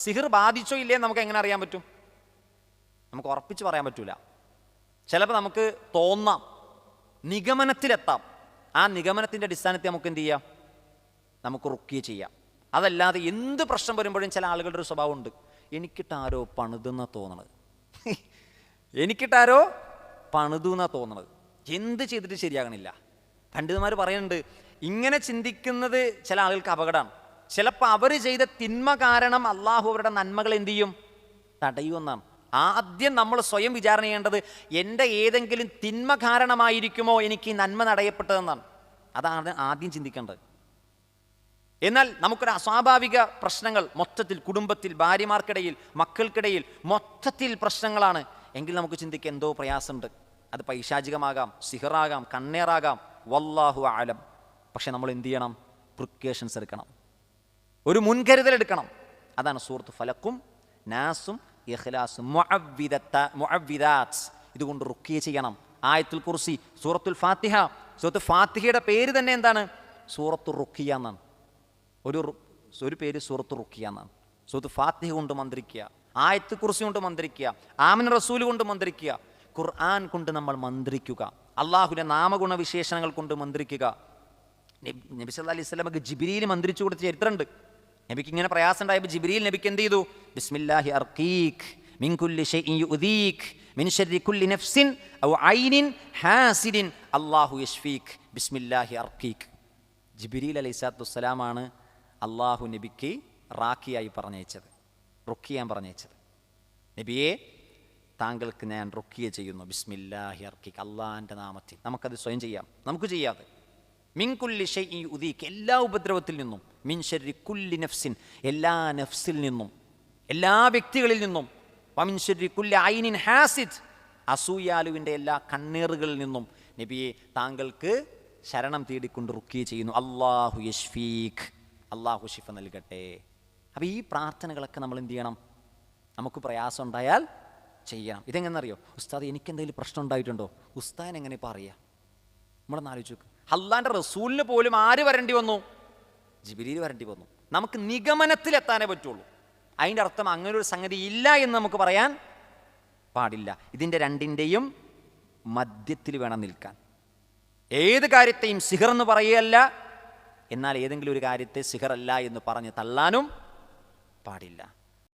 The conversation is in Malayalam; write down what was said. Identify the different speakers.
Speaker 1: സിഹിർ ബാധിച്ചോ ഇല്ലേ നമുക്ക് എങ്ങനെ അറിയാൻ പറ്റും? നമുക്ക് ഉറപ്പിച്ച് പറയാൻ പറ്റൂല. ചിലപ്പോൾ നമുക്ക് തോന്നാം. നിഗമനത്തിലെത്താം. ആ നിഗമനത്തിന്റെ അടിസ്ഥാനത്തിൽ നമുക്ക് എന്ത് ചെയ്യാം? നമുക്ക് റുക്കിയ ചെയ്യാം. അതല്ലാതെ എന്ത് പ്രശ്നം വരുമ്പോഴും ചില ആളുകളുടെ ഒരു സ്വഭാവമുണ്ട് എനിക്കിട്ടാരോ പണിതെന്ന തോന്നണത്? എനിക്കിട്ടാരോ പണിതു എന്നാ തോന്നണത്? എന്ത് ചെയ്തിട്ട് ശരിയാകണില്ല. പണ്ഡിതന്മാർ പറയുന്നുണ്ട് ഇങ്ങനെ ചിന്തിക്കുന്നത് ചില ആളുകൾക്ക് അപകടമാണ്. ചിലപ്പോൾ അവർ ചെയ്ത തിന്മ കാരണം അള്ളാഹു അവരുടെ നന്മകൾ എന്ത് ചെയ്യും? തടയുമെന്നാണ് ആദ്യം നമ്മൾ സ്വയം വിചാരണ ചെയ്യേണ്ടത് എന്റെ ഏതെങ്കിലും തിന്മ കാരണമായിരിക്കുമോ എനിക്ക് നന്മ തടയപ്പെട്ടതെന്നാണ്. അതാണ് ആദ്യം ചിന്തിക്കേണ്ടത്. എന്നാൽ നമുക്കൊരു അസ്വാഭാവിക പ്രശ്നങ്ങൾ മൊത്തത്തിൽ കുടുംബത്തിൽ ഭാര്യമാർക്കിടയിൽ മക്കൾക്കിടയിൽ മൊത്തത്തിൽ പ്രശ്നങ്ങളാണ്. എങ്കിൽ നമുക്ക് ചിന്തിക്കാൻ എന്തോ പ്രയാസമുണ്ട്. അത് പൈശാചികമാകാം സിഹറാകാം കണ്ണേറാകാം. വല്ലാഹു ആലം പക്ഷെ നമ്മൾ എന്ത് ചെയ്യണം? പ്രിക്കേഷൻസ് എടുക്കണം. ഒരു മുൻകരുതൽ എടുക്കണം. അതാണ് സൂറത്ത് ഫലക്കും നാസും ഇഖ്ലാസും. ഇതുകൊണ്ട് റുക്കിയ ചെയ്യണം. ആയത്തുൽ കുർസി സൂറത്തുൽ ഫാത്തിഹ. സൂറത്ത് ഫാത്തിഹയുടെ പേര് തന്നെ എന്താണ്? സൂറത്തു റുക്കിയ എന്നാണ്. ഒരു ഒരു പേര് സൂറത്ത് റുക്കിയ എന്നാണ്. സൂറത്ത് ഫാത്തിഹ കൊണ്ട് മന്ത്രിക്കുക. ആയത്ത് കുർസി കൊണ്ട് മന്ത്രിക്കുക. ആമിൻ റസൂൽ കൊണ്ട് മന്ത്രിക്കുക. ഖുർആൻ കൊണ്ട് നമ്മൾ മന്ത്രിക്കുക. അള്ളാഹുവിന്റെ നാമഗുണ വിശേഷണങ്ങൾ കൊണ്ട് മന്ത്രിക്കുക. നബി നബി സല്ലല്ലാഹു അലൈഹി സ്വലമക്ക് ജിബിരിയിൽ മന്ത്രിച്ചു കൊടുത്ത ചരിത്രമുണ്ട്. നബിക്ക് ഇങ്ങനെ പ്രയാസം ഉണ്ടായപ്പോൾ ജിബിരിയിൽ നബിക്ക് എന്ത് ചെയ്തു? ബിസ്മില്ലാഹി അർക്കീക് മിൻ കുല്ലി ഷൈഇൻ യുദീക് മിൻ ശർരി കുല്ലി നഫ്സിൻ ഔ ഐനിൻ ഹാസിദിൻ അല്ലാഹു യശ്ഫീക് ബിസ്മില്ലാഹി അർക്കീഖ് ജിബിരിൽ അലൈഹി സ്വലാത്തു വസ്സലാമാണ് അള്ളാഹു നബിക്ക് റാക്കിയായി പറഞ്ഞയച്ചത് റുക്കിയാൻ പറഞ്ഞയച്ചത്. നബിയെ താങ്കൾക്ക് ഞാൻ റുക്കിയ ചെയ്യുന്നു. ബിസ്മില്ലാഹി അർക്കിക്ക് അള്ളാഹിന്റെ നാമത്തിൽ. നമുക്കത് സ്വയം ചെയ്യാം. നമുക്ക് ചെയ്യാതെ മിൻ കുല്ലി ഷൈഇ ഉദീക്ക് എല്ലാ ഉപദ്രവത്തിൽ നിന്നും മിൻ ശരി കുല്ലി നഫ്സിൻ. എല്ലാ നഫ്സിൽ നിന്നും എല്ലാ വ്യക്തികളിൽ നിന്നും വമിൻ ശരി കുല്ലി ഐനിൻ ഹാസിദ് അസൂയാലുവിന്റെ എല്ലാ കണ്ണീറുകളിൽ നിന്നും നബിയെ താങ്കൾക്ക് ശരണം തേടിക്കൊണ്ട് റുക്കിയ ചെയ്യുന്നു. അള്ളാഹു യഷ്ഫീഖ് അള്ളാഹു ഷിഫ നൽകട്ടെ. അപ്പോൾ ഈ പ്രാർത്ഥനകളൊക്കെ നമ്മൾ എന്ത് ചെയ്യണം? നമുക്ക് പ്രയാസം ഉണ്ടായാൽ ചെയ്യണം. ഇതെങ്ങനെന്നറിയോ? ഉസ്താദ് എനിക്ക് എന്തെങ്കിലും പ്രശ്നം ഉണ്ടായിട്ടുണ്ടോ? ഉസ്താദിനെങ്ങനെ ഇപ്പോൾ അറിയാം? നമ്മളൊന്ന് ആലോചിച്ച് നോക്ക്. അള്ളാന്റെ റസൂലിന് പോലും ആര് വരേണ്ടി വന്നു? ജിബിരിയിൽ വരേണ്ടി വന്നു. നമുക്ക് നിഗമനത്തിലെത്താനേ പറ്റുള്ളൂ. അതിന്റെ അർത്ഥം അങ്ങനെ ഒരു സംഗതി ഇല്ല എന്ന് നമുക്ക് പറയാൻ പാടില്ല. ഇതിന്റെ രണ്ടിന്റെയും മധ്യത്തിൽ വേണം നിൽക്കാൻ. ഏത് കാര്യത്തെയും സിഹർ എന്ന് പറയുകയല്ല. എന്നാൽ ഏതെങ്കിലും ഒരു കാര്യത്തെ സിഹറല്ല എന്ന് പറഞ്ഞ് തള്ളാനും പാടില്ല.